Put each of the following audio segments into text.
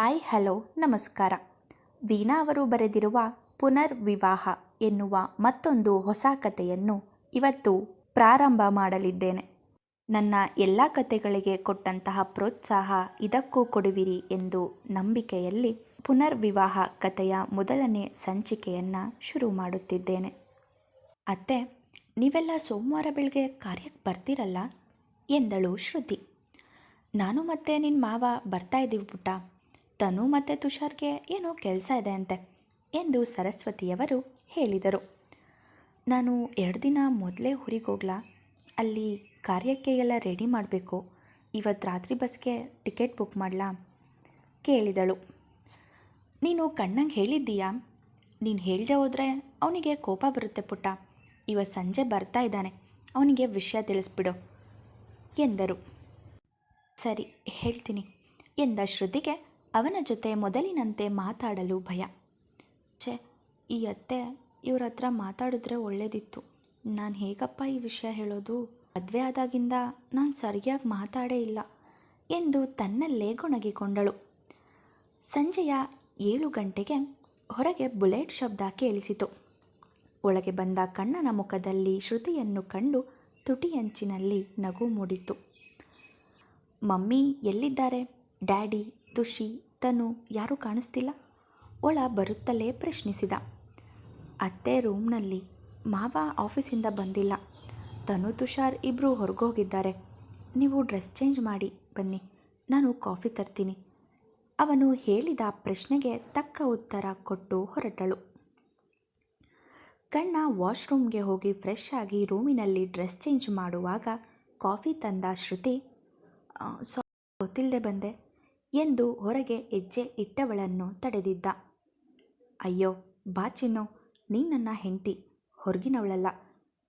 ಆಯ್ hello ನಮಸ್ಕಾರ. ವೀಣಾ ಅವರು ಬರೆದಿರುವ ಪುನರ್ವಿವಾಹ ಎನ್ನುವ ಮತ್ತೊಂದು ಹೊಸ ಕಥೆಯನ್ನು ಇವತ್ತು ಪ್ರಾರಂಭ ಮಾಡಲಿದ್ದೇನೆ. ನನ್ನ ಎಲ್ಲ ಕಥೆಗಳಿಗೆ ಕೊಟ್ಟಂತಹ ಪ್ರೋತ್ಸಾಹ ಇದಕ್ಕೂ ಕೊಡುವಿರಿ ಎಂದು ನಂಬಿಕೆಯಲ್ಲಿ ಪುನರ್ವಿವಾಹ ಕಥೆಯ ಮೊದಲನೇ ಸಂಚಿಕೆಯನ್ನು ಶುರು ಮಾಡುತ್ತಿದ್ದೇನೆ. ಅತ್ತೆ, ನೀವೆಲ್ಲ ಸೋಮವಾರ ಬೆಳಗ್ಗೆ ಕಾರ್ಯಕ್ಕೆ ಬರ್ತೀರಲ್ಲ? ಎಂದಳು ಶ್ರುತಿ. ನಾನು ಮತ್ತೆ ನಿನ್ನ ಮಾವ ಬರ್ತಾ ಇದ್ದೀವಿ ಪುಟ್ಟ. ತನು ಮತ್ತು ತುಷಾರ್ಗೆ ಏನೋ ಕೆಲಸ ಇದೆ ಅಂತೆ ಎಂದು ಸರಸ್ವತಿಯವರು ಹೇಳಿದರು. ನಾನು ಎರಡು ದಿನ ಮೊದಲೇ ಊರಿಗೆ ಹೋಗ್ಲಾ? ಅಲ್ಲಿ ಕಾರ್ಯಕ್ಕೆ ಎಲ್ಲ ರೆಡಿ ಮಾಡಬೇಕು. ಇವತ್ತು ರಾತ್ರಿ ಬಸ್ಗೆ ಟಿಕೆಟ್ ಬುಕ್ ಮಾಡಲಾ? ಕೇಳಿದಳು. ನೀನು ಕಣ್ಣಂಗೆ ಹೇಳಿದ್ದೀಯಾ? ನೀನು ಹೇಳದೆ ಹೋದರೆ ಅವನಿಗೆ ಕೋಪ ಬರುತ್ತೆ ಪುಟ್ಟ. ಇವತ್ತು ಸಂಜೆ ಬರ್ತಾ ಇದ್ದಾನೆ. ಅವನಿಗೆ ವಿಷಯ ತಿಳಿಸ್ಬಿಡು ಎಂದರು. ಸರಿ, ಹೇಳ್ತೀನಿ ಎಂದ ಶ್ರುತಿಗೆ ಅವನ ಜೊತೆ ಮೊದಲಿನಂತೆ ಮಾತಾಡಲು ಭಯ. ಛೆ, ಈ ಅತ್ತೆ ಇವ್ರ ಹತ್ರ ಮಾತಾಡಿದ್ರೆ ಒಳ್ಳೇದಿತ್ತು. ನಾನು ಹೇಗಪ್ಪ ಈ ವಿಷಯ ಹೇಳೋದು? ಮದುವೆ ಆದಾಗಿಂದ ನಾನು ಸರಿಯಾಗಿ ಮಾತಾಡೇ ಇಲ್ಲ ಎಂದು ತನ್ನಲ್ಲೇ ಗೊಣಗಿಕೊಂಡಳು. ಸಂಜೆಯ ಏಳು ಗಂಟೆಗೆ ಹೊರಗೆ ಬುಲೆಟ್ ಶಬ್ದ ಕೇಳಿಸಿತು. ಒಳಗೆ ಬಂದ ಕಣ್ಣನ ಮುಖದಲ್ಲಿ ಶ್ರುತಿಯನ್ನು ಕಂಡು ತುಟಿಯಂಚಿನಲ್ಲಿ ನಗು ಮೂಡಿತು ಮಮ್ಮಿ ಎಲ್ಲಿದ್ದಾರೆ? ಡ್ಯಾಡಿ ತುಷಿ ತನು ಯಾರೂ ಕಾಣಿಸ್ತಿಲ್ಲ. ಒಳ ಬರುತ್ತಲೇ ಪ್ರಶ್ನಿಸಿದ. ಅತ್ತೆ ರೂಮ್ನಲ್ಲಿ ಮಾವ ಆಫೀಸಿಂದ ಬಂದಿಲ್ಲ. ತನು ತುಷಾರ್ ಇಬ್ಬರು ಹೊರಗೋಗಿದ್ದಾರೆ. ನೀವು ಡ್ರೆಸ್ ಚೇಂಜ್ ಮಾಡಿ ಬನ್ನಿ. ನಾನು ಕಾಫಿ ತರ್ತೀನಿ. ಅವನು ಹೇಳಿದ ಪ್ರಶ್ನೆಗೆ ತಕ್ಕ ಉತ್ತರ ಕೊಟ್ಟು ಹೊರಟಳು. ಕಣ್ಣ ವಾಶ್ರೂಮ್ಗೆ ಹೋಗಿ ಫ್ರೆಶ್ ಆಗಿ ರೂಮಿನಲ್ಲಿ ಡ್ರೆಸ್ ಚೇಂಜ್ ಮಾಡುವಾಗ ಕಾಫಿ ತಂದ ಶ್ರುತಿ ಗೊತ್ತಿಲ್ಲದೆ ಬಂದೆ. ಎಂದು ಹೊರಗೆ ಹೆಜ್ಜೆ ಇಟ್ಟವಳನ್ನು ತಡೆದಿದ್ದ. ಅಯ್ಯೋ, ಬಾ ಚಿನ್ನು, ನೀ ನನ್ನ ಹೆಂಡತಿ, ಹೊರಗಿನವಳಲ್ಲ,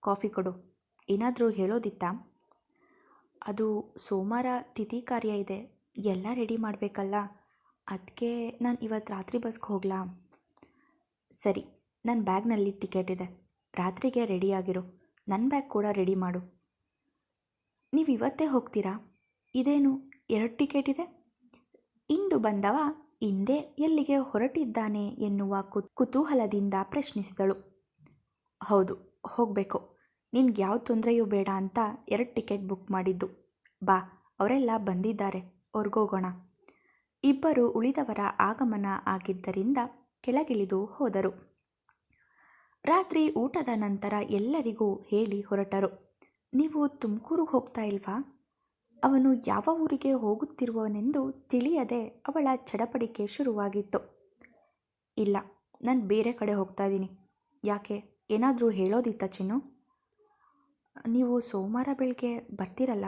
ಕಾಫಿ ಕೊಡು, ಏನಾದರೂ ಹೇಳೋದಿತ್ತಾ? ಅದು ಸೋಮವಾರ ತಿಥಿ ಕಾರ್ಯ ಇದೆ, ಎಲ್ಲ ರೆಡಿ ಮಾಡಬೇಕಲ್ಲ ಅದಕ್ಕೆ ನಾನು ಇವತ್ತು ರಾತ್ರಿ ಬಸ್ಗೆ ಹೋಗ್ಲಾ? ಸರಿ ನನ್ನ ಬ್ಯಾಗ್ನಲ್ಲಿ ಟಿಕೆಟ್ ಇದೆ, ರಾತ್ರಿಗೆ ರೆಡಿಯಾಗಿರು ನನ್ನ ಬ್ಯಾಗ್ ಕೂಡ ರೆಡಿ ಮಾಡು. ನೀವು ಇವತ್ತೇ ಹೋಗ್ತೀರಾ? ಇದೇನು, ಎರಡು ಟಿಕೆಟ್ ಇದೆ? ಇಂದು ಬಂದವ ಹಿಂದೆ ಎಲ್ಲಿಗೆ ಹೊರಟಿದ್ದಾನೆ ಎನ್ನುವ ಕುತೂಹಲದಿಂದ ಪ್ರಶ್ನಿಸಿದಳು. ಹೌದು, ಹೋಗಬೇಕು. ನಿನ್ಗೆ ಯಾವ ತೊಂದರೆಯೂ ಬೇಡ ಅಂತ ಎರಡು ಟಿಕೆಟ್ ಬುಕ್ ಮಾಡಿದ್ದು. ಬಾ, ಅವರೆಲ್ಲ ಬಂದಿದ್ದಾರೆ, ಹೊರಗೋಗೋಣ. ಇಬ್ಬರು ಉಳಿದವರ ಆಗಮನ ಆಗಿದ್ದರಿಂದ ಕೆಳಗಿಳಿದು ಹೋದರು. ರಾತ್ರಿ ಊಟದ ನಂತರ ಎಲ್ಲರಿಗೂ ಹೇಳಿ ಹೊರಟರು. ನೀವು ತುಮಕೂರು ಹೋಗ್ತಾ ಇಲ್ವಾ? ಅವನು ಯಾವ ಊರಿಗೆ ಹೋಗುತ್ತಿರುವವನೆಂದು ತಿಳಿಯದೆ ಅವಳ ಚಡಪಡಿಕೆ ಶುರುವಾಗಿತ್ತು. ಇಲ್ಲ, ನಾನು ಬೇರೆ ಕಡೆ ಹೋಗ್ತಾ ಇದ್ದೀನಿ. ಯಾಕೆ, ಏನಾದರೂ ಹೇಳೋದಿತ್ತ ಚಿನ್ನು? ನೀವು ಸೋಮವಾರ ಬೆಳಗ್ಗೆ ಬರ್ತೀರಲ್ಲ?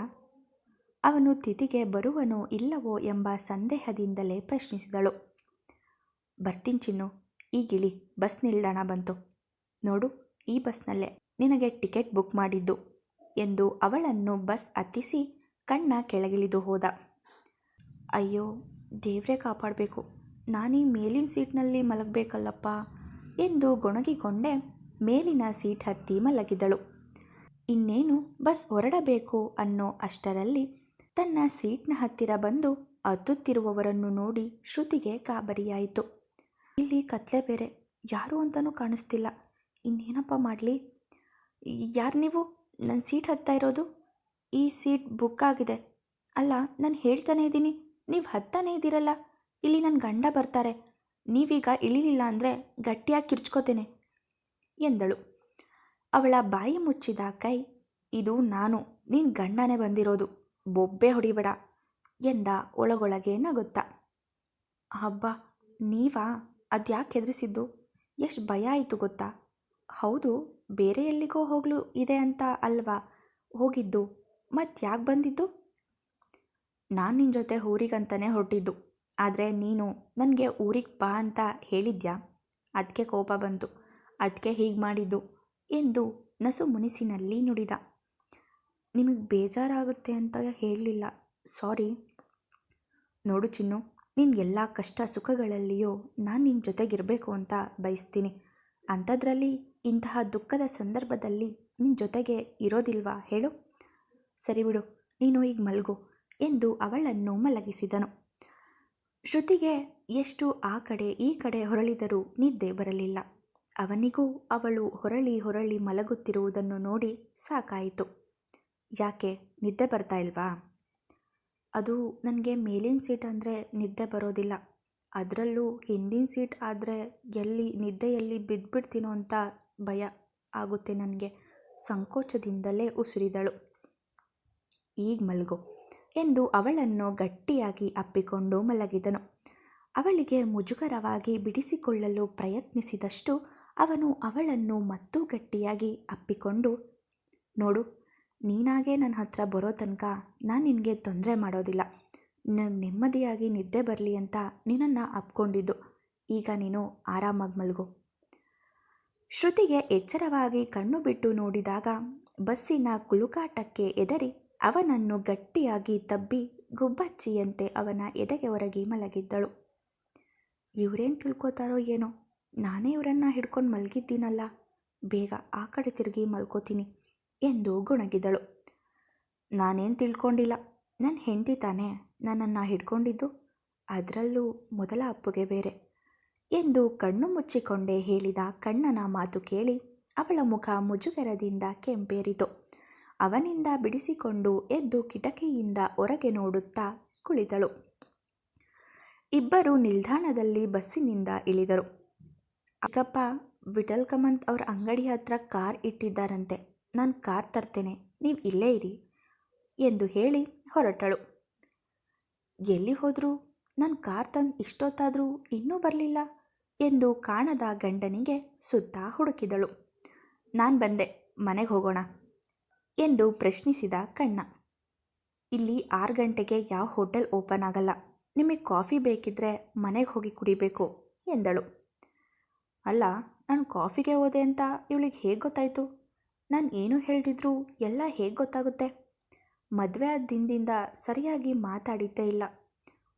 ಅವನು ತಿಥಿಗೆ ಬರುವನೋ ಇಲ್ಲವೋ ಎಂಬ ಸಂದೇಹದಿಂದಲೇ ಪ್ರಶ್ನಿಸಿದಳು. ಬರ್ತೀನಿ ಚಿನ್ನು ಈಗಿಳಿ ಬಸ್ ನಿಲ್ದಾಣ ಬಂತು. ನೋಡು, ಈ ಬಸ್ನಲ್ಲೇ ನಿನಗೆ ಟಿಕೆಟ್ ಬುಕ್ ಮಾಡಿದ್ದು ಎಂದು ಅವಳನ್ನು ಬಸ್ ಹತ್ತಿಸಿ ಕಣ್ಣ ಕೆಳಗಿಳಿದು ಹೋದ. ಅಯ್ಯೋ, ದೇವರೇ ಕಾಪಾಡಬೇಕು. ನಾನೀ ಮೇಲಿನ ಸೀಟ್ನಲ್ಲಿ ಮಲಗಬೇಕಲ್ಲಪ್ಪ ಎಂದು ಗೊಣಗಿಕೊಂಡೆ. ಮೇಲಿನ ಸೀಟ್ ಹತ್ತಿ ಮಲಗಿದಳು. ಇನ್ನೇನು ಬಸ್ ಹೊರಡಬೇಕು ಅನ್ನೋ ಅಷ್ಟರಲ್ಲಿ ತನ್ನ ಸೀಟ್ನ ಹತ್ತಿರ ಬಂದು ಹತ್ತುತ್ತಿರುವವರನ್ನು ನೋಡಿ ಶ್ರುತಿಗೆ ಕಾಬರಿಯಾಯಿತು ಇಲ್ಲಿ ಕತ್ಲೆ ಬೇರೆ, ಯಾರು ಅಂತಲೂ ಕಾಣಿಸ್ತಿಲ್ಲ. ಇನ್ನೇನಪ್ಪ ಮಾಡಲಿ? ಯಾರು ನೀವು? ನನ್ನ ಸೀಟ್ ಹತ್ತಾ ಇರೋದು? ಈ ಸೀಟ್ ಬುಕ್ ಆಗಿದೆ. ಅಲ್ಲ, ನಾನು ಹೇಳ್ತಾನೇ ಇದ್ದೀನಿ. ನೀವು ಹತ್ತಾನೇ ಇದ್ದೀರಲ್ಲ, ಇಲ್ಲಿ ನನ್ನ ಗಂಡ ಬರ್ತಾರೆ. ನೀವೀಗ ಇಳಿಲಿಲ್ಲ ಅಂದರೆ ಗಟ್ಟಿಯಾಗಿ ಕಿರ್ಚ್ಕೋತೇನೆ. ಎಂದಳು. ಅವಳ ಬಾಯಿ ಮುಚ್ಚಿದ ಕೈ, ಇದು ನಾನು ನಿನ್ನ ಗಂಡನೇ ಬಂದಿರೋದು. ಬೊಬ್ಬೆ ಹೊಡಿಬೇಡ, ಎಂದ ಒಳಗೊಳಗೆ ನಗುತ್ತ. ಹಬ್ಬ ನೀವಾ? ಅದ್ಯಾಕೆ ಹೆದರಿಸಿದ್ದು? ಎಷ್ಟು ಭಯ ಆಯಿತು ಗೊತ್ತಾ? ಹೌದು, ಬೇರೆ ಎಲ್ಲಿಗೋ ಹೋಗಲು ಇದೆ ಅಂತ ಅಲ್ವಾ? ಹೋಗಿದ್ದು. ಮತ್ತೆ ಯಾಕೆ ಬಂದಿದ್ದು? ನಾನು ನಿನ್ನ ಜೊತೆ ಊರಿಗಂತಲೇ ಹೊರಟಿದ್ದು. ಆದರೆ ನೀನು ನನಗೆ ಊರಿಗೆ ಬಾ ಅಂತ ಹೇಳಿದ್ಯಾ? ಅದಕ್ಕೆ ಕೋಪ ಬಂತು. ಅದಕ್ಕೆ ಹೀಗೆ ಮಾಡಿದ್ದು ಎಂದು ನಸು ಮುನಿಸಿನಲ್ಲಿ ನುಡಿದ. ನಿಮಗೆ ಬೇಜಾರಾಗುತ್ತೆ ಅಂತ ಹೇಳಲಿಲ್ಲ. ಸಾರಿ. ನೋಡು ಚಿನ್ನು ನಿನ್ನ ಎಲ್ಲ ಕಷ್ಟ ಸುಖಗಳಲ್ಲಿಯೂ ನಾನು ನಿನ್ನ ಜೊತೆಗಿರಬೇಕು ಅಂತ ಬಯಸ್ತೀನಿ. ಅಂಥದ್ರಲ್ಲಿ ಇಂತಹ ದುಃಖದ ಸಂದರ್ಭದಲ್ಲಿ ನಿನ್ನ ಜೊತೆಗೆ ಇರೋದಿಲ್ವಾ ಹೇಳು. ಸರಿ ಬಿಡು, ನೀನು ಈಗ ಮಲಗು ಎಂದು ಅವಳನ್ನು ಮಲಗಿಸಿದನು. ಶ್ರುತಿಗೆ ಎಷ್ಟು ಆ ಕಡೆ ಈ ಕಡೆ ಹೊರಳಿದರೂ ನಿದ್ದೆ ಬರಲಿಲ್ಲ. ಅವನಿಗೂ ಅವಳು ಹೊರಳಿ ಹೊರಳಿ ಮಲಗುತ್ತಿರುವುದನ್ನು ನೋಡಿ ಸಾಕಾಯಿತು. ಯಾಕೆ, ನಿದ್ದೆ ಬರ್ತಾ ಇಲ್ವಾ? ಅದು ನನಗೆ ಮೇಲಿನ ಸೀಟ್ ಅಂದರೆ ನಿದ್ದೆ ಬರೋದಿಲ್ಲ. ಅದರಲ್ಲೂ ಹಿಂದಿನ ಸೀಟ್ ಆದರೆ ಎಲ್ಲಿ ನಿದ್ದೆಯಲ್ಲಿ ಬಿದ್ದುಬಿಡ್ತೀನೋ ಅಂತ ಭಯ ಆಗುತ್ತೆ ನನಗೆ. ಸಂಕೋಚದಿಂದಲೇ ಉಸಿರಿದಳು. ಈಗ ಮಲಗು ಎಂದು ಅವಳನ್ನು ಗಟ್ಟಿಯಾಗಿ ಅಪ್ಪಿಕೊಂಡು ಮಲಗಿದನು. ಅವಳಿಗೆ ಮುಜುಗರವಾಗಿ ಬಿಡಿಸಿಕೊಳ್ಳಲು ಪ್ರಯತ್ನಿಸಿದಷ್ಟು ಅವನು ಅವಳನ್ನು ಮತ್ತೂ ಗಟ್ಟಿಯಾಗಿ ಅಪ್ಪಿಕೊಂಡು, ನೋಡು, ನೀನಾಗೇ ನನ್ನ ಹತ್ರ ಬರೋ ತನಕ ನಾನು ನಿನಗೆ ತೊಂದರೆ ಮಾಡೋದಿಲ್ಲ. ನನಗೆ ನೆಮ್ಮದಿಯಾಗಿ ನಿದ್ದೆ ಬರಲಿ ಅಂತ ನಿನ್ನನ್ನು ಅಪ್ಕೊಂಡಿದ್ದು. ಈಗ ನೀನು ಆರಾಮಾಗಿ ಮಲಗು. ಶ್ರುತಿಗೆ ಎಚ್ಚರವಾಗಿ ಕಣ್ಣು ಬಿಟ್ಟು ನೋಡಿದಾಗ ಬಸ್ಸಿನ ಕುಲುಕಾಟಕ್ಕೆ ಎದರಿ ಅವನನ್ನು ಗಟ್ಟಿಯಾಗಿ ತಬ್ಬಿ ಗುಬ್ಬಚ್ಚಿಯಂತೆ ಅವನ ಎದೆಗೆ ಒರಗಿ ಮಲಗಿದ್ದಳು. ಇವರೇನು ತಿಳ್ಕೊತಾರೋ ಏನೋ, ನಾನೇ ಇವರನ್ನು ಹಿಡ್ಕೊಂಡು ಮಲಗಿದ್ದೀನಲ್ಲ, ಬೇಗ ಆ ಕಡೆ ತಿರುಗಿ ಮಲ್ಕೋತೀನಿ ಎಂದು ಗುಣಗಿದಳು. ನಾನೇನು ತಿಳ್ಕೊಂಡಿಲ್ಲ ನನ್ನ ಹೆಂಡತಿ ತಾನೇ ನನ್ನನ್ನು ಹಿಡ್ಕೊಂಡಿದ್ದು, ಅದರಲ್ಲೂ ಮೊದಲ ಅಪ್ಪುಗೆ ಬೇರೆ ಎಂದು ಕಣ್ಣು ಮುಚ್ಚಿಕೊಂಡೇ ಹೇಳಿದ ಕಣ್ಣನ ಮಾತು ಕೇಳಿ ಅವಳ ಮುಖ ಮುಜುಗರದಿಂದ ಕೆಂಪೇರಿತು. ಅವನಿಂದ ಬಿಡಿಸಿಕೊಂಡು ಎದ್ದು ಕಿಟಕಿಯಿಂದ ಹೊರಗೆ ನೋಡುತ್ತಾ ಕುಳಿತಳು. ಇಬ್ಬರು ನಿಲ್ದಾಣದಲ್ಲಿ ಬಸ್ಸಿನಿಂದ ಇಳಿದರು. ಅಕ್ಕಪ್ಪ ವಿಠಲ್ ಕಮಂತ್ ಅವ್ರ ಅಂಗಡಿ ಹತ್ರ ಕಾರ್ ಇಟ್ಟಿದ್ದಾರಂತೆ. ನಾನು ಕಾರ್ ತರ್ತೇನೆ. ನೀವು ಇಲ್ಲೇ ಇರಿ ಎಂದು ಹೇಳಿ ಹೊರಟಳು. ಎಲ್ಲಿ ಹೋದರೂ? ನಾನು ಕಾರ್ ತಂದು ಇಷ್ಟೊತ್ತಾದರೂ ಇನ್ನೂ ಬರಲಿಲ್ಲ ಎಂದು ಕಾಣದ ಗಂಡನಿಗೆ ಸುತ್ತ ಹುಡುಕಿದಳು. ನಾನು ಬಂದೆ. ಮನೆಗೆ ಹೋಗೋಣ. ಎಂದು ಪ್ರಶ್ನಿಸಿದ ಕಣ್ಣ. ಇಲ್ಲಿ ಆರು ಗಂಟೆಗೆ ಯಾವ ಹೋಟೆಲ್ ಓಪನ್ ಆಗಲ್ಲ. ನಿಮಗೆ ಕಾಫಿ ಬೇಕಿದ್ರೆ ಮನೆಗೆ ಹೋಗಿ ಕುಡಿಬೇಕು ಎಂದಳು. ಅಲ್ಲ, ನಾನು ಕಾಫಿಗೆ ಹೋದೆ ಅಂತ ಇವಳಿಗೆ ಹೇಗೆ ಗೊತ್ತಾಯಿತು? ನಾನು ಏನು ಹೇಳ್ತಿದ್ರು ಎಲ್ಲ ಹೇಗೆ ಗೊತ್ತಾಗುತ್ತೆ? ಮದುವೆ ಆದ ದಿನದಿಂದ ಸರಿಯಾಗಿ ಮಾತಾಡಿದ್ದೇ ಇಲ್ಲ.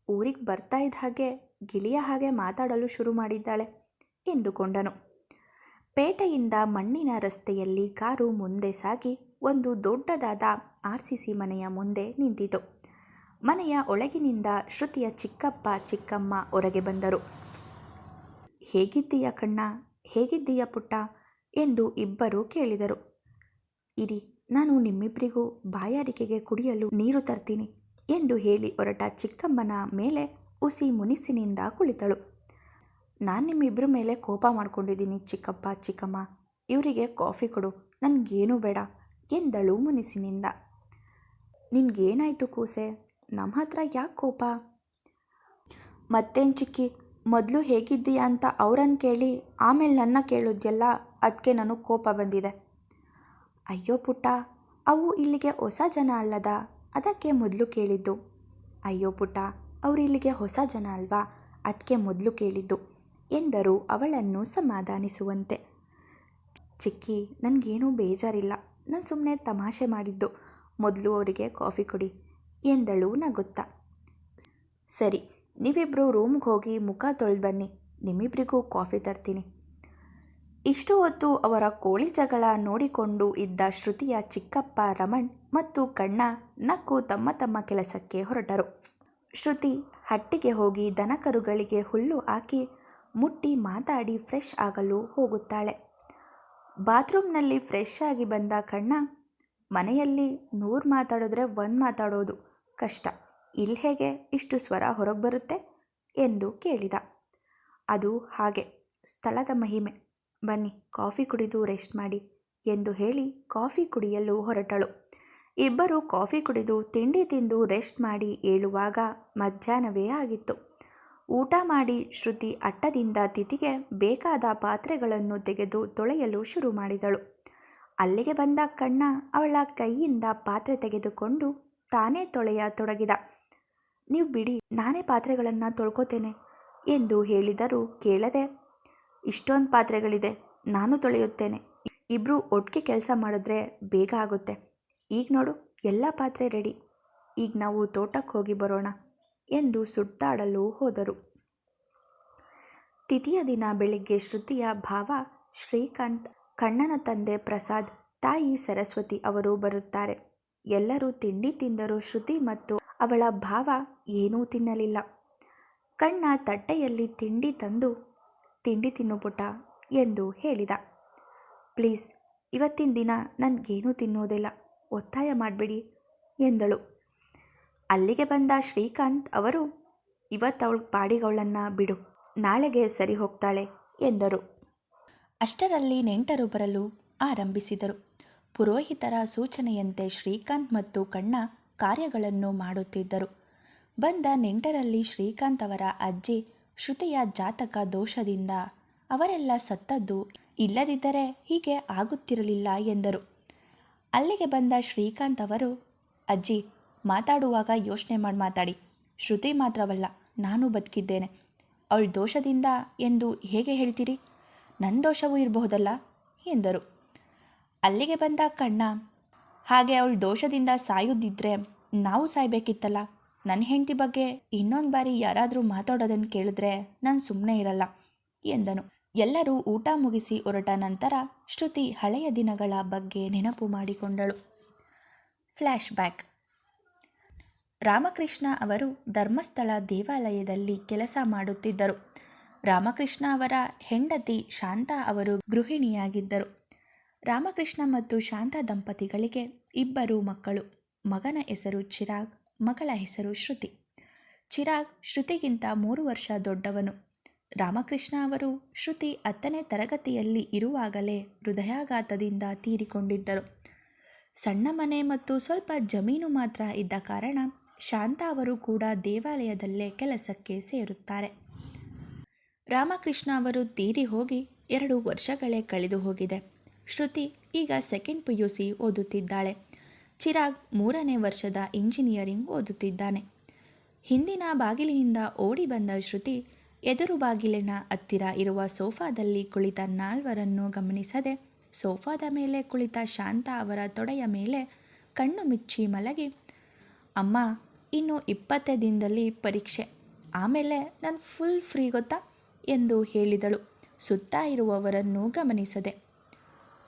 ಊರಿಗೆ ಬರ್ತಾ ಇದ್ದ ಹಾಗೆ ಗಿಳಿಯ ಹಾಗೆ ಮಾತಾಡಲು ಶುರು ಮಾಡಿದ್ದಾಳೆ ಎಂದುಕೊಂಡನು. ಪೇಟೆಯಿಂದ ಮಣ್ಣಿನ ರಸ್ತೆಯಲ್ಲಿ ಕಾರು ಮುಂದೆ ಸಾಗಿ ಒಂದು ದೊಡ್ಡದಾದ ಆರ್ ಸಿ ಸಿ ಮನೆಯ ಮುಂದೆ ನಿಂತಿತು. ಮನೆಯ ಒಳಗಿನಿಂದ ಶ್ರುತಿಯ ಚಿಕ್ಕಪ್ಪ, ಚಿಕ್ಕಮ್ಮ ಹೊರಗೆ ಬಂದರು. ಹೇಗಿದ್ದೀಯ ಕಣ್ಣ? ಹೇಗಿದ್ದೀಯ ಪುಟ್ಟ? ಎಂದು ಇಬ್ಬರು ಕೇಳಿದರು. ಇರಿ, ನಾನು ನಿಮ್ಮಿಬ್ಬರಿಗೂ ಬಾಯಾರಿಕೆಗೆ ಕುಡಿಯಲು ನೀರು ತರ್ತೀನಿ ಎಂದು ಹೇಳಿ ಹೊರಟ ಚಿಕ್ಕಮ್ಮನ ಮೇಲೆ ಉಸಿ ಮುನಿಸಿನಿಂದ ಕುಳಿತಳು. ನಾನು ನಿಮ್ಮಿಬ್ಬರ ಮೇಲೆ ಕೋಪ ಮಾಡ್ಕೊಂಡಿದ್ದೀನಿ ಚಿಕ್ಕಪ್ಪ, ಚಿಕ್ಕಮ್ಮ. ಇವರಿಗೆ ಕಾಫಿ ಕೊಡು, ನನಗೇನೂ ಬೇಡ. ಎಂದಳು ಮುನಿಸಿನಿಂದ. ನಿನ್ಗೇನಾಯಿತು ಕೂಸೆ? ನಮ್ಮ ಹತ್ರ ಯಾಕೆ ಕೋಪ? ಮತ್ತೇನು ಚಿಕ್ಕಿ, ಮೊದಲು ಹೇಗಿದ್ದೀಯಾ ಅಂತ ಅವರನ್ನು ಕೇಳಿ ಆಮೇಲೆ ನನ್ನ ಕೇಳೋದ್ಯಲ್ಲ ಅದಕ್ಕೆ ನನಗೆ ಕೋಪ ಬಂದಿದೆ. ಅಯ್ಯೋ ಪುಟ್ಟ, ಅವು ಇಲ್ಲಿಗೆ ಹೊಸ ಜನ ಅಲ್ಲದ? ಅದಕ್ಕೆ ಮೊದಲು ಕೇಳಿದ್ದು. ಅಯ್ಯೋ ಪುಟ್ಟ, ಅವರು ಇಲ್ಲಿಗೆ ಹೊಸ ಜನ ಅಲ್ವಾ? ಅದಕ್ಕೆ ಮೊದಲು ಕೇಳಿದ್ದು, ಎಂದರು ಅವಳನ್ನು ಸಮಾಧಾನಿಸುವಂತೆ. ಚಿಕ್ಕಿ, ನನಗೇನೂ ಬೇಜಾರಿಲ್ಲ. ನಾನು ಸುಮ್ಮನೆ ತಮಾಷೆ ಮಾಡಿದ್ದು. ಮೊದಲು ಅವರಿಗೆ ಕಾಫಿ ಕೊಡಿ ಎಂದಳು ನಗುತ್ತಾ. ಸರಿ ನೀವಿಬ್ಬರು ರೂಮ್ಗೆ ಹೋಗಿ ಮುಖ ತೊಳೆದು ಬನ್ನಿ. ನಿಮ್ಮಿಬ್ಬರಿಗೂ ಕಾಫಿ ತರ್ತೀನಿ. ಇಷ್ಟು ಹೊತ್ತು ಅವರ ಕೋಳಿ ಜಗಳ ನೋಡಿಕೊಂಡು ಇದ್ದ ಶ್ರುತಿಯ ಚಿಕ್ಕಪ್ಪ ರಮಣ್ ಮತ್ತು ಕಣ್ಣ ನಕ್ಕು ತಮ್ಮ ತಮ್ಮ ಕೆಲಸಕ್ಕೆ ಹೊರಟರು. ಶ್ರುತಿ ಹಟ್ಟಿಗೆ ಹೋಗಿ ದನಕರುಗಳಿಗೆ ಹುಲ್ಲು ಹಾಕಿ ಮುಟ್ಟಿ ಮಾತಾಡಿ ಫ್ರೆಶ್ ಆಗಲು ಹೋಗುತ್ತಾಳೆ. ಬಾತ್ರೂಮ್ನಲ್ಲಿ ಫ್ರೆಶ್ ಆಗಿ ಬಂದ ಕಣ್ಣ ಮನೆಯಲ್ಲಿ ನೂರು ಮಾತಾಡಿದ್ರೆ ಒಂದು ಮಾತಾಡೋದು ಕಷ್ಟ. ಇಲ್ಲಿ ಹೇಗೆ ಇಷ್ಟು ಸ್ವರ ಹೊರಗೆ ಬರುತ್ತೆ ಎಂದು ಕೇಳಿದ. ಅದು ಹಾಗೆ, ಸ್ಥಳದ ಮಹಿಮೆ. ಬನ್ನಿ, ಕಾಫಿ ಕುಡಿದು ರೆಸ್ಟ್ ಮಾಡಿ ಎಂದು ಹೇಳಿ ಕಾಫಿ ಕುಡಿಯಲು ಹೊರಟಳು. ಇಬ್ಬರು ಕಾಫಿ ಕುಡಿದು ತಿಂಡಿ ತಿಂದು ರೆಸ್ಟ್ ಮಾಡಿ ಏಳುವಾಗ ಮಧ್ಯಾಹ್ನವೇ ಆಗಿತ್ತು. ಊಟ ಮಾಡಿ ಶ್ರುತಿ ಅಟ್ಟದಿಂದ ತಿಥಿಗೆ ಬೇಕಾದ ಪಾತ್ರೆಗಳನ್ನು ತೆಗೆದು ತೊಳೆಯಲು ಶುರು ಮಾಡಿದಳು. ಅಲ್ಲಿಗೆ ಬಂದ ಕಣ್ಣ ಅವಳ ಕೈಯಿಂದ ಪಾತ್ರೆ ತೆಗೆದುಕೊಂಡು ತಾನೇ ತೊಳೆಯ ತೊಡಗಿದ. ನೀವು ಬಿಡಿ, ನಾನೇ ಪಾತ್ರೆಗಳನ್ನು ತೊಳ್ಕೊತೇನೆ ಎಂದು ಹೇಳಿದರೂ ಕೇಳದೆ, ಇಷ್ಟೊಂದು ಪಾತ್ರೆಗಳಿದೆ, ನಾನು ತೊಳೆಯುತ್ತೇನೆ. ಇಬ್ಬರು ಒಟ್ಟಿಗೆ ಕೆಲಸ ಮಾಡಿದ್ರೆ ಬೇಗ ಆಗುತ್ತೆ. ಈಗ ನೋಡು, ಎಲ್ಲ ಪಾತ್ರೆ ರೆಡಿ ಈಗ ನಾವು ತೋಟಕ್ಕೆ ಹೋಗಿ ಬರೋಣ. ಎಂದು ಸುಡ್ತಾಡಲು ಹೋದರು. ತಿಥಿಯ ದಿನ ಬೆಳಿಗ್ಗೆ ಶ್ರುತಿಯ ಭಾವ, ಶ್ರೀಕಾಂತ್, ಕಣ್ಣನ ತಂದೆ ಪ್ರಸಾದ್, ತಾಯಿ ಸರಸ್ವತಿ ಅವರು ಬರುತ್ತಾರೆ. ಎಲ್ಲರೂ ತಿಂಡಿ ತಿಂದರೂ ಶ್ರುತಿ ಮತ್ತು ಅವಳ ಭಾವ ಏನೂ ತಿನ್ನಲಿಲ್ಲ. ಕಣ್ಣ ತಟ್ಟೆಯಲ್ಲಿ ತಿಂಡಿ ತಂದು, ತಿಂಡಿ ತಿನ್ನು ಪುಟ್ಟ ಎಂದು ಹೇಳಿದ. ಪ್ಲೀಸ್, ಇವತ್ತಿನ ದಿನ ನನಗೇನೂ ತಿನ್ನೋದಿಲ್ಲ, ಒತ್ತಾಯ ಮಾಡಬೇಡಿ ಎಂದಳು. ಅಲ್ಲಿಗೆ ಬಂದ ಶ್ರೀಕಾಂತ್ ಅವರು, ಇವತ್ತವಳ ಪಾಡಿಗಳನ್ನ ಬಿಡು, ನಾಳೆಗೆ ಸರಿ ಹೋಗ್ತಾಳೆ ಎಂದರು. ಅಷ್ಟರಲ್ಲಿ ನೆಂಟರು ಬರಲು ಆರಂಭಿಸಿದರು. ಪುರೋಹಿತರ ಸೂಚನೆಯಂತೆ ಶ್ರೀಕಾಂತ್ ಮತ್ತು ಕಣ್ಣ ಕಾರ್ಯಗಳನ್ನು ಮಾಡುತ್ತಿದ್ದರು. ಬಂದ ನೆಂಟರಲ್ಲಿ ಶ್ರೀಕಾಂತ್ ಅವರ ಅಜ್ಜಿ ಶ್ರುತಿಯ ಜಾತಕ ದೋಷದಿಂದ ಅವರೆಲ್ಲ ಸತ್ತದ್ದು ಇಲ್ಲದಿದ್ದರೆ ಹೀಗೆ ಆಗುತ್ತಿರಲಿಲ್ಲ ಎಂದರು. ಅಲ್ಲಿಗೆ ಬಂದ ಶ್ರೀಕಾಂತ್ ಅವರು, ಅಜ್ಜಿ ಮಾತಾಡುವಾಗ ಯೋಚನೆ ಮಾಡಿ ಮಾತಾಡಿ. ಶ್ರುತಿ ಮಾತ್ರವಲ್ಲ, ನಾನು ಬದುಕಿದ್ದೇನೆ. ಅವಳ ದೋಷದಿಂದ ಎಂದು ಹೇಗೆ ಹೇಳ್ತೀರಿ? ನನ್ನ ದೋಷವೂ ಇರಬಹುದಲ್ಲ? ಎಂದರು. ಅಲ್ಲಿಗೆ ಬಂದ ಕಣ್ಣ, ಹಾಗೆ ಅವಳ ದೋಷದಿಂದ ಸಾಯುದಿದ್ರೆ ನಾವು ಸಾಯ್ಬೇಕಿತ್ತಲ್ಲ? ನನ್ನ ಹೆಂಡತಿ ಬಗ್ಗೆ ಇನ್ನೊಂದು ಬಾರಿ ಯಾರಾದರೂ ಮಾತಾಡೋದನ್ನು ಕೇಳಿದ್ರೆ ನಾನು ಸುಮ್ಮನೆ ಇರಲ್ಲ, ಎಂದನು. ಎಲ್ಲರೂ ಊಟ ಮುಗಿಸಿ ಹೊರಟ ನಂತರ ಶ್ರುತಿ ಹಳೆಯ ದಿನಗಳ ಬಗ್ಗೆ ನೆನಪು ಮಾಡಿಕೊಂಡಳು. Flash back. ರಾಮಕೃಷ್ಣ ಅವರು ಧರ್ಮಸ್ಥಳ ದೇವಾಲಯದಲ್ಲಿ ಕೆಲಸ ಮಾಡುತ್ತಿದ್ದರು. ರಾಮಕೃಷ್ಣ ಅವರ ಹೆಂಡತಿ ಶಾಂತಾ ಅವರು ಗೃಹಿಣಿಯಾಗಿದ್ದರು. ರಾಮಕೃಷ್ಣ ಮತ್ತು ಶಾಂತಾ ದಂಪತಿಗಳಿಗೆ ಇಬ್ಬರು ಮಕ್ಕಳು, ಮಗನ ಹೆಸರು ಚಿರಾಗ್, ಮಗಳ ಹೆಸರು ಶ್ರುತಿ. ಚಿರಾಗ್ ಶ್ರುತಿಗಿಂತ ಮೂರು ವರ್ಷ ದೊಡ್ಡವನು. ರಾಮಕೃಷ್ಣ ಅವರು ಶ್ರುತಿ ಹತ್ತನೇ ತರಗತಿಯಲ್ಲಿ ಇರುವಾಗಲೇ ಹೃದಯಾಘಾತದಿಂದ ತೀರಿಕೊಂಡಿದ್ದರು. ಸಣ್ಣ ಮನೆ ಮತ್ತು ಸ್ವಲ್ಪ ಜಮೀನು ಮಾತ್ರ ಇದ್ದ ಕಾರಣ ಶಾಂತಾ ಅವರು ಕೂಡ ದೇವಾಲಯದಲ್ಲೇ ಕೆಲಸಕ್ಕೆ ಸೇರುತ್ತಾರೆ. ರಾಮಕೃಷ್ಣ ಅವರು ತೀರಿ ಹೋಗಿ ಎರಡು ವರ್ಷಗಳೇ ಕಳೆದು ಹೋಗಿದೆ. ಶ್ರುತಿ ಈಗ ಸೆಕೆಂಡ್ ಪಿ ಯು ಸಿ ಓದುತ್ತಿದ್ದಾಳೆ. ಚಿರಾಗ್ ಮೂರನೇ ವರ್ಷದ ಇಂಜಿನಿಯರಿಂಗ್ ಓದುತ್ತಿದ್ದಾನೆ. ಹಿಂದಿನ ಬಾಗಿಲಿನಿಂದ ಓಡಿ ಬಂದ ಶ್ರುತಿ ಎದುರು ಬಾಗಿಲಿನ ಹತ್ತಿರ ಇರುವ ಸೋಫಾದಲ್ಲಿ ಕುಳಿತ ನಾಲ್ವರನ್ನು ಗಮನಿಸದೆ ಸೋಫಾದ ಮೇಲೆ ಕುಳಿತ ಶಾಂತ ಅವರ ತೊಡೆಯ ಮೇಲೆ ಕಣ್ಣು ಮಿಚ್ಚಿ ಮಲಗಿ ಅಮ್ಮ, ಇನ್ನು ಇಪ್ಪತ್ತೇ ದಿನದಲ್ಲಿ ಪರೀಕ್ಷೆ. ಆಮೇಲೆ ನಾನು ಫುಲ್ ಫ್ರೀ ಗೊತ್ತಾ? ಎಂದು ಹೇಳಿದಳು. ಸುತ್ತ ಇರುವವರನ್ನು ಗಮನಿಸದೆ.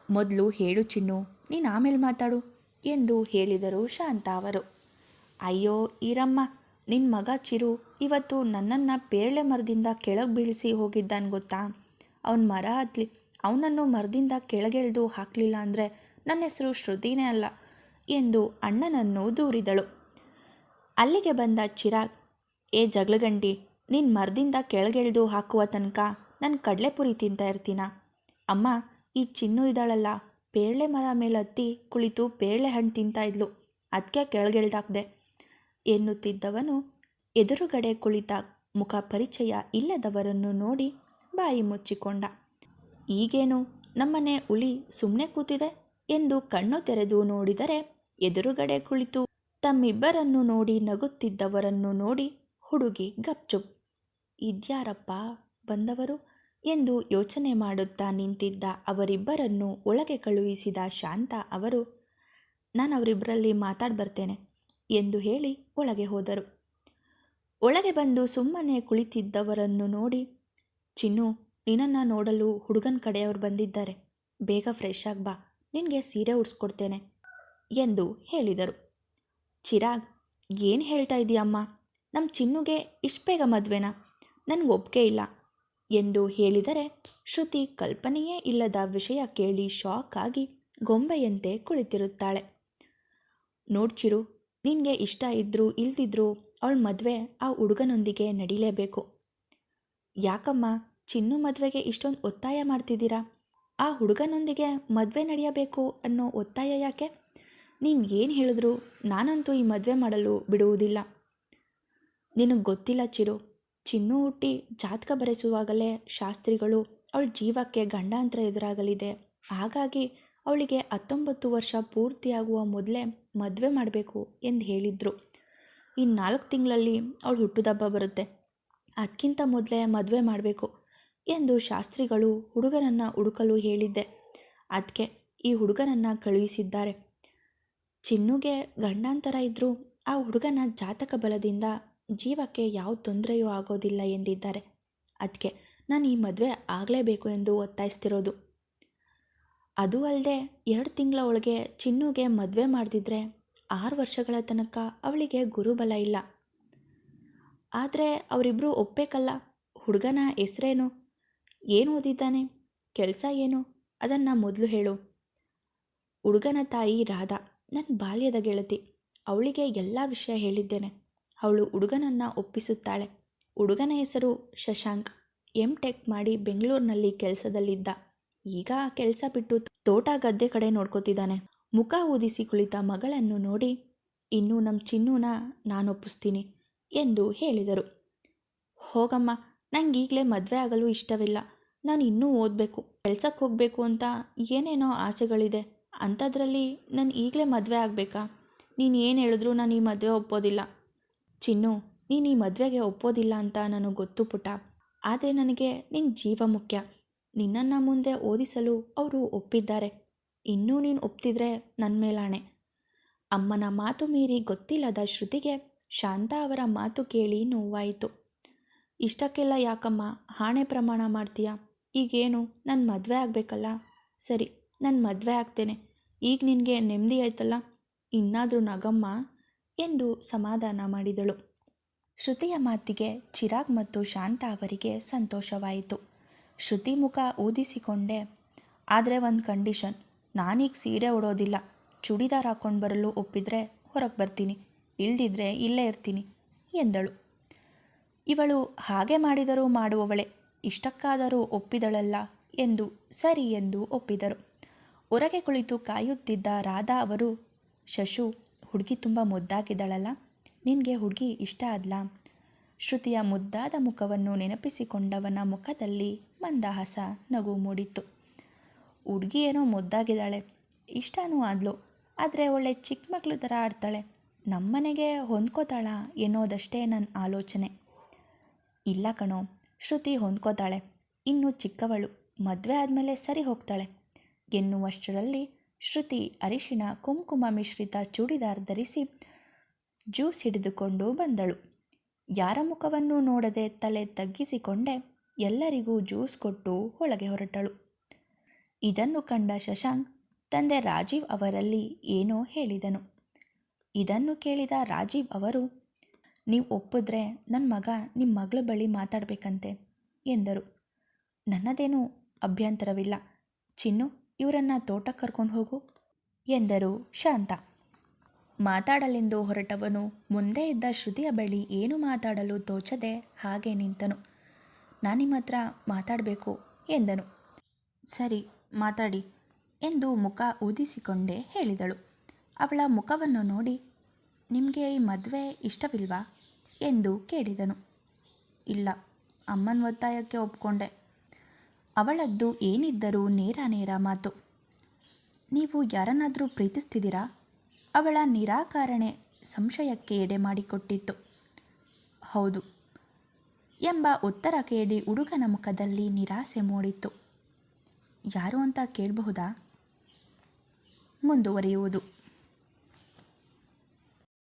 ಮೊದಲು ಹೇಳು ಚಿನ್ನು, ನೀನು ಆಮೇಲೆ ಮಾತಾಡು, ಎಂದು ಹೇಳಿದರು ಶಾಂತ ಅವರು. ಅಯ್ಯೋ, ಈರಮ್ಮ ನಿನ್ನ ಮಗ ಚಿರು ಇವತ್ತು ನನ್ನನ್ನು ಪೇರಳೆ ಮರದಿಂದ ಕೆಳಗೆ ಬೀಳಿಸಿ ಹೋಗಿದ್ದಾನೆ ಗೊತ್ತಾ? ಅವನ ಮರ ಹತ್ಲಿ. ಅವನನ್ನು ಮರದಿಂದ ಕೆಳಗೆಳೆದು ಹಾಕಲಿಲ್ಲ ಅಂದರೆ ನನ್ನ ಹೆಸರು ಶ್ರುತಿನೇ ಅಲ್ಲ, ಎಂದು ಅಣ್ಣನನ್ನು ದೂರಿದಳು. ಅಲ್ಲಿಗೆ ಬಂದ ಚಿರಾಗ್, ಏ ಜಗಳಗಂಡಿ ನಿನ್ನ ಮರದಿಂದ ಕೆಳಗೆಳೆದು ಹಾಕುವ ತನಕ ನಾನು ಕಡಲೆಪುರಿ ತಿಂತಾ ಇರ್ತೀನ? ಅಮ್ಮ, ಈ ಚಿನ್ನು ಇದ್ದಾಳಲ್ಲ, ಪೇರಳೆ ಮರ ಮೇಲೆ ಹತ್ತಿ ಕುಳಿತು ಪೇರಳೆ ಹಣ್ಣು ತಿಂತಾ ಇದ್ಲು ಅದಕ್ಕೆ ಕೆಳಗೆಳ್ದಾಕ್ದೆ ಎನ್ನುತ್ತಿದ್ದವನು ಎದುರುಗಡೆ ಕುಳಿತ ಮುಖ ಪರಿಚಯ ಇಲ್ಲದವರನ್ನು ನೋಡಿ ಬಾಯಿ ಮುಚ್ಚಿಕೊಂಡ. ಈಗೇನು, ನಮ್ಮನೆ ಹುಲಿ ಸುಮ್ಮನೆ ಕೂತಿದೆ? ಎಂದು ಕಣ್ಣು ತೆರೆದು ನೋಡಿದರೆ ಎದುರುಗಡೆ ಕುಳಿತು ತಮ್ಮಿಬ್ಬರನ್ನು ನೋಡಿ ನಗುತ್ತಿದ್ದವರನ್ನು ನೋಡಿ ಹುಡುಗಿ ಗಪ್ಚುಪ್. ಇದ್ಯಾರಪ್ಪ ಬಂದವರು? ಎಂದು ಯೋಚನೆ ಮಾಡುತ್ತಾ ನಿಂತಿದ್ದ ಅವರಿಬ್ಬರನ್ನು ಒಳಗೆ ಕಳುಹಿಸಿದ ಶಾಂತ ಅವರು ನಾನು ಅವರಿಬ್ಬರಲ್ಲಿ ಮಾತಾಡಿ ಬರ್ತೇನೆ ಎಂದು ಹೇಳಿ ಒಳಗೆ ಹೋದರು. ಒಳಗೆ ಬಂದು ಸುಮ್ಮನೆ ಕುಳಿತಿದ್ದವರನ್ನು ನೋಡಿ, ಚಿನ್ನು, ನಿನ್ನನ್ನು ನೋಡಲು ಹುಡುಗನ ಕಡೆಯವರು ಬಂದಿದ್ದಾರೆ. ಬೇಗ ಫ್ರೆಶ್ ಆಗಿ ಬಾ. ನಿನಗೆ ಸೀರೆ ಉಡಿಸ್ಕೊಡ್ತೇನೆ ಎಂದು ಹೇಳಿದರು. ಚಿರಾಗ್, ಏನು ಹೇಳ್ತಾ ಇದೀಯಮ್ಮ ನಮ್ಮ ಚಿನ್ನುಗೆ ಇಷ್ಟು ಬೇಗ ಮದುವೆನಾ? ನನಗೆ ಒಪ್ಪಿಗೆ ಇಲ್ಲ. ಎಂದು ಹೇಳಿದರೆ ಶ್ರುತಿ ಕಲ್ಪನೆಯೇ ಇಲ್ಲದ ವಿಷಯ ಕೇಳಿ ಶಾಕ್ ಆಗಿ ಗೊಂಬೆಯಂತೆ ಕುಳಿತಿರುತ್ತಾಳೆ. ನೋಡ್ಚಿರು ನಿನಗೆ ಇಷ್ಟ ಇದ್ದರೂ ಇಲ್ದಿದ್ರೂ ಅವಳ ಮದುವೆ ಆ ಹುಡುಗನೊಂದಿಗೆ ನಡೀಲೇಬೇಕು. ಯಾಕಮ್ಮ, ಚಿನ್ನು ಮದುವೆಗೆ ಇಷ್ಟೊಂದು ಒತ್ತಾಯ ಮಾಡ್ತಿದ್ದೀರಾ? ಆ ಹುಡುಗನೊಂದಿಗೆ ಮದುವೆ ನಡೆಯಬೇಕು ಅನ್ನೋ ಒತ್ತಾಯ ಯಾಕೆ? ನೀನು ಏನು ಹೇಳಿದ್ರು? ನಾನಂತೂ ಈ ಮದುವೆ ಮಾಡಲು ಬಿಡುವುದಿಲ್ಲ. ನಿನಗೆ ಗೊತ್ತಿಲ್ಲ ಚಿರು. ಚಿನ್ನು ಹುಟ್ಟಿ ಜಾತಕ ಬರೆಸುವಾಗಲೇ ಶಾಸ್ತ್ರಿಗಳು ಅವಳ ಜೀವಕ್ಕೆ ಗಂಡಾಂತರ ಎದುರಾಗಲಿದೆ. ಹಾಗಾಗಿ ಅವಳಿಗೆ ಹತ್ತೊಂಬತ್ತು ವರ್ಷ ಪೂರ್ತಿಯಾಗುವ ಮೊದಲೇ ಮದುವೆ ಮಾಡಬೇಕು ಎಂದು ಹೇಳಿದರು. ಈ ನಾಲ್ಕು ತಿಂಗಳಲ್ಲಿ ಅವಳು ಹುಟ್ಟುದಬ್ಬ ಬರುತ್ತೆ. ಅದಕ್ಕಿಂತ ಮೊದಲೇ ಮದುವೆ ಮಾಡಬೇಕು ಎಂದು ಶಾಸ್ತ್ರಿಗಳು ಹುಡುಗನನ್ನು ಹುಡುಕಲು ಹೇಳಿದ್ದೆ. ಅದಕ್ಕೆ ಈ ಹುಡುಗನನ್ನು ಕಳುಹಿಸಿದ್ದಾರೆ. ಚಿನ್ನುಗೆ ಗಂಡಾಂತರ ಇದ್ದರೂ ಆ ಹುಡುಗನ ಜಾತಕ ಬಲದಿಂದ ಜೀವಕ್ಕೆ ಯಾವ ತೊಂದರೆಯೂ ಆಗೋದಿಲ್ಲ ಎಂದಿದ್ದಾರೆ. ಅದಕ್ಕೆ ನಾನು ಈ ಮದುವೆ ಆಗಲೇಬೇಕು ಎಂದು ಒತ್ತಾಯಿಸ್ತಿರೋದು. ಅದು ಅಲ್ಲದೆ ಎರಡು ತಿಂಗಳ ಒಳಗೆ ಚಿನ್ನುಗೆ ಮದುವೆ ಮಾಡದಿದ್ರೆ ಆರು ವರ್ಷಗಳ ತನಕ ಅವಳಿಗೆ ಗುರುಬಲ ಇಲ್ಲ. ಆದರೆ ಅವರಿಬ್ಬರು ಒಪ್ಪಬೇಕಲ್ಲ ಹುಡುಗನ ಹೆಸರೇನು, ಏನು ಓದಿದ್ದಾನೆ, ಕೆಲಸ ಏನು, ಅದನ್ನು ಮೊದಲು ಹೇಳು. ಹುಡುಗನ ತಾಯಿ ರಾಧಾ. ನನ್ನ ಬಾಲ್ಯದ ಗೆಳತಿ. ಅವಳಿಗೆ ಎಲ್ಲ ವಿಷಯ ಹೇಳಿದ್ದೇನೆ. ಅವಳು ಹುಡುಗನನ್ನು ಒಪ್ಪಿಸುತ್ತಾಳೆ. ಹುಡುಗನ ಹೆಸರು ಶಶಾಂಕ್. ಎಂ ಟೆಕ್ ಮಾಡಿ ಬೆಂಗಳೂರಿನಲ್ಲಿ ಕೆಲಸದಲ್ಲಿದ್ದ. ಈಗ ಕೆಲಸ ಬಿಟ್ಟು ತೋಟ ಗದ್ದೆ ಕಡೆ ನೋಡ್ಕೋತಿದ್ದಾನೆ. ಮುಖ ಊದಿಸಿ ಕುಳಿತ ಮಗಳನ್ನು ನೋಡಿ, ಇನ್ನೂ ನಮ್ಮ ಚಿನ್ನೂನ ನಾನು ಒಪ್ಪಿಸ್ತೀನಿ ಎಂದು ಹೇಳಿದರು. ಹೋಗಮ್ಮ ನಂಗೆ ಈಗಲೇ ಮದುವೆ ಆಗಲು ಇಷ್ಟವಿಲ್ಲ. ನಾನು ಇನ್ನೂ ಓದಬೇಕು. ಕೆಲಸಕ್ಕೆ ಹೋಗಬೇಕು ಅಂತ ಏನೇನೋ ಆಸೆಗಳಿದೆ. ಅಂಥದ್ರಲ್ಲಿ ನಾನು ಈಗಲೇ ಮದುವೆ ಆಗಬೇಕಾ? ನೀನು ಏನು ಹೇಳಿದ್ರು ನಾನು ಈ ಮದುವೆ ಒಪ್ಪೋದಿಲ್ಲ. ಚಿನ್ನು, ನೀನು ಈ ಮದುವೆಗೆ ಒಪ್ಪೋದಿಲ್ಲ ಅಂತ ನನಗೆ ಗೊತ್ತು ಪುಟ ಆದರೆ ನನಗೆ ನಿನ್ನ ಜೀವ ಮುಖ್ಯ. ನಿನ್ನನ್ನು ಮುಂದೆ ಓದಿಸಲು ಅವರು ಒಪ್ಪಿದ್ದಾರೆ. ಇನ್ನೂ ನೀನು ಒಪ್ತಿದ್ರೆ ನನ್ನ ಮೇಲಾಣೆ. ಅಮ್ಮನ ಮಾತು ಮೀರಿ ಗೊತ್ತಿಲ್ಲದ ಶ್ರುತಿಗೆ ಶಾಂತ ಅವರ ಮಾತು ಕೇಳಿ ನೋವಾಯಿತು. ಇಷ್ಟಕ್ಕೆಲ್ಲ ಯಾಕಮ್ಮ ಹಾಣೆ ಪ್ರಮಾಣ ಮಾಡ್ತೀಯಾ? ಈಗೇನು ನನ್ನ ಮದುವೆ ಆಗಬೇಕಲ್ಲ? ಸರಿ, ನಾನು ಮದುವೆ ಆಗ್ತೇನೆ. ಈಗ ನಿನಗೆ ನೆಮ್ಮದಿ ಆಯ್ತಲ್ಲ? ಇನ್ನಾದರೂ ನಗಮ್ಮ ಎಂದು ಸಮಾಧಾನ ಮಾಡಿದಳು. ಶ್ರುತಿಯ ಮಾತಿಗೆ ಚಿರಾಗ್ ಮತ್ತು ಶಾಂತ ಅವರಿಗೆ ಸಂತೋಷವಾಯಿತು. ಶ್ರುತಿ ಮುಖ ಊದಿಸಿಕೊಂಡೆ. ಆದರೆ ಒಂದು ಕಂಡೀಷನ್. ನಾನೀಗ ಸೀರೆ ಉಡೋದಿಲ್ಲ. ಚೂಡಿದಾರ್ ಹಾಕ್ಕೊಂಡು ಬರಲು ಒಪ್ಪಿದರೆ ಹೊರಗೆ ಬರ್ತೀನಿ. ಇಲ್ದಿದ್ರೆ ಇಲ್ಲೇ ಇರ್ತೀನಿ ಎಂದಳು. ಇವಳು ಹಾಗೆ ಮಾಡಿದರೂ ಮಾಡುವವಳೆ. ಇಷ್ಟಕ್ಕಾದರೂ ಒಪ್ಪಿದಳಲ್ಲ ಎಂದು ಸರಿ ಎಂದು ಒಪ್ಪಿದರು. ಹೊರಗೆ ಕುಳಿತು ಕಾಯುತ್ತಿದ್ದ ರಾಧಾ ಅವರು, ಶಶು, ಹುಡುಗಿ ತುಂಬ ಮುದ್ದಾಗಿದ್ದಾಳಲ್ಲ? ನಿನಗೆ ಹುಡುಗಿ ಇಷ್ಟ ಆದ್ಲಾ? ಶ್ರುತಿಯ ಮುದ್ದಾದ ಮುಖವನ್ನು ನೆನಪಿಸಿಕೊಂಡವನ ಮುಖದಲ್ಲಿ ಮಂದಹಾಸ ನಗು ಮೂಡಿತ್ತು. ಹುಡುಗಿ ಏನೋ ಮುದ್ದಾಗಿದ್ದಾಳೆ. ಇಷ್ಟನೂ ಆದ್ಲು. ಆದರೆ ಒಳ್ಳೆ ಚಿಕ್ಕ ಮಕ್ಕಳು ಥರ ಆಡ್ತಾಳೆ. ನಮ್ಮನೆಗೆ ಹೊಂದ್ಕೋತಾಳ ಎನ್ನೋದಷ್ಟೇ ನನ್ನ ಆಲೋಚನೆ. ಇಲ್ಲ ಕಣೋ. ಶ್ರುತಿ ಹೊಂದ್ಕೋತಾಳೆ. ಇನ್ನು ಚಿಕ್ಕವಳು. ಮದುವೆ ಆದಮೇಲೆ ಸರಿ ಹೋಗ್ತಾಳೆ. ಎನ್ನುವಷ್ಟರಲ್ಲಿ ಶ್ರುತಿ ಅರಿಶಿಣ ಕುಂಕುಮ ಮಿಶ್ರಿತ ಚೂಡಿದಾರ್ ಧರಿಸಿ ಜ್ಯೂಸ್ ಹಿಡಿದುಕೊಂಡು ಬಂದಳು. ಯಾರ ಮುಖವನ್ನು ನೋಡದೆ ತಲೆ ತಗ್ಗಿಸಿಕೊಂಡೆ ಎಲ್ಲರಿಗೂ ಜ್ಯೂಸ್ ಕೊಟ್ಟು ಒಳಗೆ ಹೊರಟಳು. ಇದನ್ನು ಕಂಡ ಶಶಾಂಕ್, ತಂದೆ ರಾಜೀವ್ ಅವರಲ್ಲಿ ಏನೋ ಹೇಳಿದನು. ಇದನ್ನು ಕೇಳಿದ ರಾಜೀವ್ ಅವರು, ನೀವು ಒಪ್ಪಿದ್ರೆ ನನ್ನ ಮಗ ನಿಮ್ಮ ಮಗಳ ಬಳಿ ಮಾತಾಡಬೇಕಂತೆ ಎಂದರು. ನನ್ನದೇನೂ ಅಭ್ಯಂತರವಿಲ್ಲ. ಚಿನ್ನು ಇವರನ್ನು ತೋಟಕ್ಕೆ ಕರ್ಕೊಂಡು ಹೋಗು, ಎಂದರು ಶಾಂತ. ಮಾತಾಡಲೆಂದು ಹೊರಟವನು, ಮುಂದೆ ಇದ್ದ ಶ್ರುತಿಯ ಬಳಿ ಏನು ಮಾತಾಡಲು ತೋಚದೆ ಹಾಗೆ ನಿಂತನು. ನಾನು ನಿಮ್ಮ ಹತ್ರ ಮಾತಾಡಬೇಕು, ಎಂದನು. ಸರಿ, ಮಾತಾಡಿ, ಎಂದು ಮುಖ ಊದಿಸಿಕೊಂಡೇ ಹೇಳಿದಳು. ಅವಳ ಮುಖವನ್ನು ನೋಡಿ, ನಿಮಗೆ ಈ ಮದುವೆ ಇಷ್ಟವಿಲ್ವಾ, ಎಂದು ಕೇಳಿದನು. ಇಲ್ಲ, ಅಮ್ಮನ ಒತ್ತಾಯಕ್ಕೆ ಒಪ್ಕೊಂಡೆ. ಅವಳದ್ದು ಏನಿದ್ದರೂ ನೇರ ನೇರ ಮಾತು. ನೀವು ಯಾರನ್ನಾದರೂ ಪ್ರೀತಿಸ್ತಿದ್ದೀರಾ? ಅವಳ ನಿರಾಕರಣೆ ಸಂಶಯಕ್ಕೆ ಎಡೆ ಮಾಡಿಕೊಟ್ಟಿತ್ತು. ಹೌದು. ಎಂಬ ಉತ್ತರ ಕೇಳಿ ಹುಡುಗನ ಮುಖದಲ್ಲಿ ನಿರಾಸೆ ಮೂಡಿತ್ತು. ಯಾರು ಅಂತ ಕೇಳಬಹುದಾ? ಮುಂದುವರಿಯುವುದು.